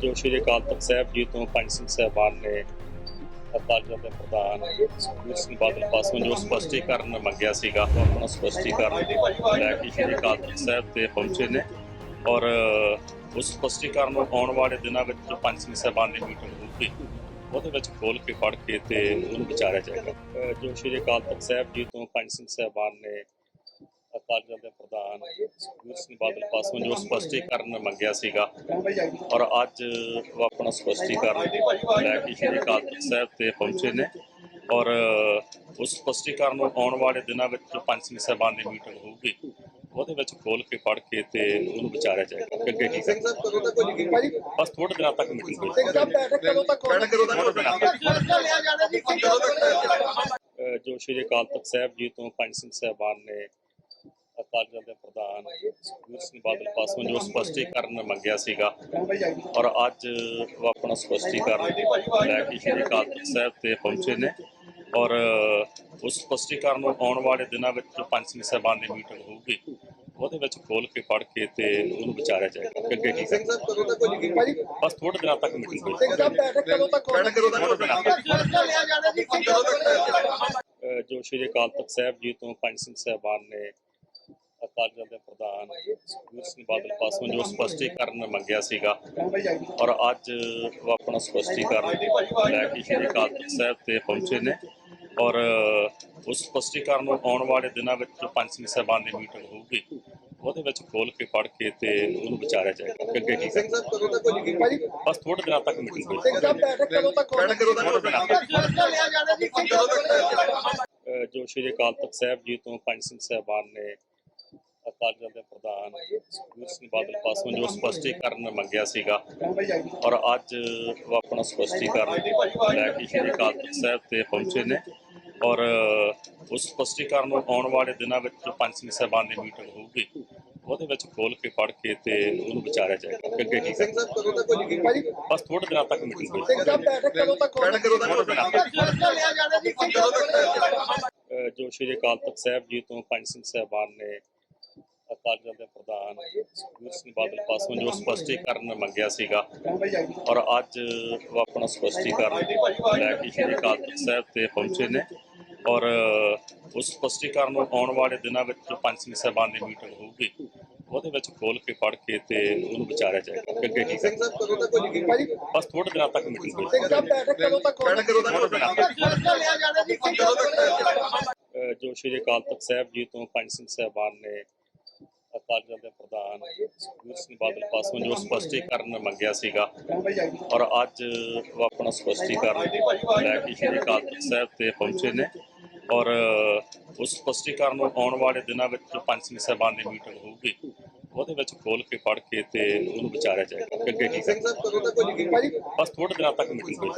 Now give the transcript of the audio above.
ਜੋ ਸ਼੍ਰੀ ਅਕਾਲ ਤਖਤ ਸਾਹਿਬ ਜੀ ਤੋਂ ਪੰਜ ਸਿੰਘ ਸਾਹਿਬਾਨ ਨੇ ਅਕਾਲ ਤਖਤ ਦੇ ਪ੍ਰਧਾਨ ਸੁਖਬੀਰ ਸਿੰਘ ਬਾਦਲ ਪਾਸੋਂ ਜੋ ਸਪਸ਼ਟੀਕਰਨ ਮੰਗਿਆ ਸੀਗਾ, ਉਹ ਆਪਣਾ ਸਪਸ਼ਟੀਕਰਨ ਲੈ ਕੇ ਸ਼੍ਰੀ ਅਕਾਲ ਤਖਤ ਸਾਹਿਬ ਤੇ ਪਹੁੰਚੇ ਨੇ। ਔਰ, ਉਸ ਸਪਸ਼ਟੀਕਰਨ ਨੂੰ ਆਉਣ ਵਾਲੇ ਦਿਨਾਂ ਵਿੱਚ ਜੋ ਪੰਜ ਸਿੰਘ ਸਾਹਿਬਾਨ ਦੀ ਮੀਟਿੰਗ ਹੋਊਗੀ ਉਹਦੇ ਵਿੱਚ ਖੋਲ ਕੇ ਪੜ੍ਹ ਕੇ ਤੇ ਉਹਨੂੰ ਵਿਚਾਰਿਆ ਜਾਏਗਾ। ਜੋ ਸ਼੍ਰੀ ਅਕਾਲ ਤਖਤ ਸਾਹਿਬ ਜੀ ਤੋਂ ਪੰਜ ਸਿੰਘ ਸਾਹਿਬਾਨ ਨੇ ਅਕਾਲ ਤਖਤ ਦੇ ਪ੍ਰਧਾਨ ਸਿੰਘ ਬਾਦਲ ਪਾਸੋਂ ਜੋ ਸਪਸ਼ਟੀਕਰਨ ਮੰਗਿਆ ਸੀਗਾ। ਔਰ ਅੱਜ ਉਹ ਆਪਣਾ ਸਪਸ਼ਟੀਕਰਨ ਲੈ ਕੇ ਸ਼੍ਰੀ ਅਕਾਲ ਤਖਤ ਸਾਹਿਬ ਤੇ ਪਹੁੰਚੇ ਨੇ। ਔਰ ਉਸ ਸਪਸ਼ਟੀਕਰਨ ਨੂੰ ਆਉਣ ਵਾਲੇ ਦਿਨਾਂ ਵਿੱਚ ਪੰਜ ਸਿੰਘ ਸਾਹਿਬਾਨ ਦੀ ਮੀਟਿੰਗ ਹੋਊਗੀ ਉਹਦੇ ਵਿੱਚ ਖੋਲ ਕੇ ਪੜ੍ਹ ਕੇ ਤੇ ਉਹਨੂੰ ਵਿਚਾਰਿਆ ਜਾਏਗਾ। ਕਿ ਅੱਗੇ ਕੀ ਭਾਜੀ ਬਸ ਥੋੜੇ ਦਿਨਾਂ ਤੱਕ ਮੀਟਿੰਗ ਹੋਈ। ਜੋ ਸ਼੍ਰੀ ਅਕਾਲ ਤਖਤ ਸਾਹਿਬ ਜੀ ਤੋਂ ਪੰਜ ਸਿੰਘ ਸਾਹਿਬਾਨ ਨੇ ਅਕਾਲ ਦੇ ਪ੍ਰਧਾਨ ਸੁਖਬੀਰ ਸਿੰਘ ਬਾਦਲ ਪਾਸੋਂ ਜੋ ਸਪਸ਼ਟੀਕਰਨ ਮੰਗਿਆ ਸੀਗਾ ਔਰ ਅੱਜ ਉਹ ਆਪਣਾ ਸਪਸ਼ਟੀਕਰਨ ਲੈ ਕੇ ਸ਼੍ਰੀ ਅਕਾਲ ਤਖਤ ਸਾਹਿਬ ਤੇ ਪਹੁੰਚੇ ਨੇ ਔਰ ਉਸ ਸਪਸ਼ਟੀਕਰਨ ਨੂੰ ਆਉਣ ਵਾਲੇ ਦਿਨਾਂ ਵਿੱਚ ਜੋ ਪੰਜ ਸਿੰਘ ਸਾਹਿਬਾਨ ਦੀ ਮੀਟਿੰਗ ਹੋਊਗੀ ਉਹਦੇ ਵਿੱਚ ਖੋਲ ਕੇ ਪੜ੍ਹ ਕੇ ਤੇ ਉਹਨੂੰ ਵਿਚਾਰਿਆ ਜਾਏਗਾ। ਕਿ ਅੱਗੇ ਕੀ ਬਸ ਥੋੜੇ ਦਿਨਾਂ ਤੱਕ ਮੀਟਿੰਗ ਹੋਈ ਜੋ? ਸ਼੍ਰੀ ਅਕਾਲ ਤਖਤ ਸਾਹਿਬ ਜੀ ਤੋਂ ਪੰਜ ਸਿੰਘ ਸਾਹਿਬਾਨ ਨੇ ਅਕਾਲ ਦੇ ਪ੍ਰਧਾਨ ਸੁਖਬੀਰ ਸਿੰਘ ਬਾਦਲ ਪਾਸੋਂ ਜੋ ਸਪਸ਼ਟੀਕਰਨ ਮੰਗਿਆ ਸੀਗਾ ਔਰ ਅੱਜ ਉਹ ਆਪਣਾ ਸਪਸ਼ਟੀਕਰਨ ਲੈ ਕੇ ਸ਼੍ਰੀ ਅਕਾਲ ਤਖਤ ਸਾਹਿਬ ਤੇ ਪਹੁੰਚੇ ਨੇ ਔਰ ਉਸ ਸਪਸ਼ਟੀਕਰਨ ਨੂੰ ਆਉਣ ਵਾਲੇ ਦਿਨਾਂ ਵਿੱਚ ਜੋ ਪੰਜ ਸਿੰਘ ਸਾਹਿਬਾਨ ਦੀ ਮੀਟਿੰਗ ਹੋਊਗੀ ਉਹਦੇ ਵਿੱਚ ਖੋਲ ਕੇ ਪੜ੍ਹ ਕੇ ਤੇ ਉਹਨੂੰ ਵਿਚਾਰਿਆ ਜਾਏਗਾ। ਕਿ ਅੱਗੇ ਬਸ ਥੋੜੇ ਦਿਨਾਂ ਤੱਕ ਮੀਟਿੰਗ ਹੋਈ। ਜੋ ਸ਼੍ਰੀ ਅਕਾਲ ਤਖਤ ਸਾਹਿਬ ਜੀ ਤੋਂ ਪੰਜ ਸਿੰਘ ਸਾਹਿਬਾਨ ਨੇ ਅਕਾਲ ਦੇ ਪ੍ਰਧਾਨ ਸੁਖਬੀਰ ਸਿੰਘ ਬਾਦਲ ਪਾਸੋਂ ਜੋ ਸਪਸ਼ਟੀਕਰਨ ਮੰਗਿਆ ਸੀਗਾ ਔਰ ਅੱਜ ਉਹ ਆਪਣਾ ਸਪਸ਼ਟੀਕਰਨ ਲੈ ਕੇ ਸ਼੍ਰੀ ਅਕਾਲ ਤਖਤ ਸਾਹਿਬ ਤੇ ਪਹੁੰਚੇ ਨੇ ਔਰ ਉਸ ਸਪਸ਼ਟੀਕਰਨ ਨੂੰ ਆਉਣ ਵਾਲੇ ਦਿਨਾਂ ਵਿੱਚ ਜੋ ਪੰਜ ਸਿੰਘ ਸਾਹਿਬਾਨ ਦੀ ਮੀਟਿੰਗ ਹੋਊਗੀ ਉਹਦੇ ਵਿੱਚ ਖੋਲ ਕੇ ਪੜ੍ਹ ਕੇ ਤੇ ਉਹਨੂੰ ਵਿਚਾਰਿਆ ਜਾਏਗਾ। ਕਿ ਅੱਗੇ ਕੀ ਬਸ ਥੋੜੇ ਦਿਨਾਂ ਤੱਕ ਮੀਟਿੰਗ ਹੋਈ ਜੋ ਸ਼੍ਰੀ ਅਕਾਲ ਤਖਤ ਸਾਹਿਬ ਜੀ ਤੋਂ ਪੰਜ ਸਿੰਘ ਸਾਹਿਬਾਨ ਨੇ ਅਕਾਲ ਤਖਤ ਦੇ ਪ੍ਰਧਾਨ ਸੁਖਬੀਰ ਸਿੰਘ ਬਾਦਲ ਪਾਸੋਂ ਜੋ ਸਪਸ਼ਟੀਕਰਨ ਮੰਗਿਆ ਸੀਗਾ ਔਰ ਅੱਜ ਉਹ ਆਪਣਾ ਸਪਸ਼ਟੀਕਰਨ ਲੈ ਕੇ ਸ਼੍ਰੀ ਅਕਾਲ ਤਖਤ ਸਾਹਿਬ ਤੇ ਪਹੁੰਚੇ ਨੇ ਔਰ ਉਸ ਸਪਸ਼ਟੀਕਰਨ ਨੂੰ ਆਉਣ ਵਾਲੇ ਦਿਨਾਂ ਵਿੱਚ ਪੰਜ ਸਿੰਘ ਸਾਹਿਬਾਨ ਦੀ ਮੀਟਿੰਗ ਹੋਊਗੀ, ਉਹਦੇ ਵਿੱਚ ਖੋਲ ਕੇ ਪੜ੍ਹ ਕੇ ਤੇ ਉਹਨੂੰ ਵਿਚਾਰਿਆ ਜਾਏਗਾ। ਅੱਗੇ ਕੀ ਸਿੰਘ ਸਾਹਿਬ ਕਦੋਂ ਤੱਕ ਹੋਣੀ ਭਾਜੀ ਬਸ ਥੋੜੇ ਦਿਨਾਂ ਤੱਕ ਮੀਟਿੰਗ ਹੋਈ ਸਿੰਘ ਸਾਹਿਬ ਬੈਠਕ ਕਦੋਂ ਤੱਕ ਹੋਣੀ ਕਦੋਂ ਤੱਕ ਜੋ ਸ਼੍ਰੀ ਅਕਾਲ ਤਖਤ ਸਾਹਿਬ ਜੀ ਤੋਂ ਪੰਜ ਸਿੰਘ ਸਾਹਿਬਾਨ ਨੇ ਅਕਾਲ ਦੇ ਪ੍ਰਧਾਨ ਸੁਖਬੀਰ ਸਿੰਘ ਬਾਦਲ ਪਾਸੋਂ ਜੋ ਸਪਸ਼ਟੀਕਰਨ ਮੰਗਿਆ ਸੀਗਾ ਔਰ ਅੱਜ ਉਹ ਆਪਣਾ ਸਪਸ਼ਟੀਕਰਨ ਲੈ ਕੇ ਸ਼੍ਰੀ ਤਖਤ ਸਾਹਿਬ ਤੇ ਪਹੁੰਚੇ ਨੇ ਔਰ ਉਸ ਸਪਸ਼ਟੀਕਰਨ ਨੂੰ ਆਉਣ ਵਾਲੇ ਦਿਨਾਂ ਵਿੱਚ ਪੰਜ ਸਿੰਘ ਸਾਹਿਬਾਨ ਦੀ ਮੀਟਿੰਗ ਹੋਊਗੀ ਉਹਦੇ ਵਿੱਚ ਖੋਲ ਕੇ ਪੜ੍ਹ ਕੇ ਤੇ ਉਹਨੂੰ ਵਿਚਾਰਿਆ ਜਾਏਗਾ। ਕਿ ਅੱਗੇ ਕੀ ਭਾਜੀ ਬਸ ਥੋੜੇ ਦਿਨਾਂ ਤੱਕ ਮੀਟਿੰਗ ਹੋਈ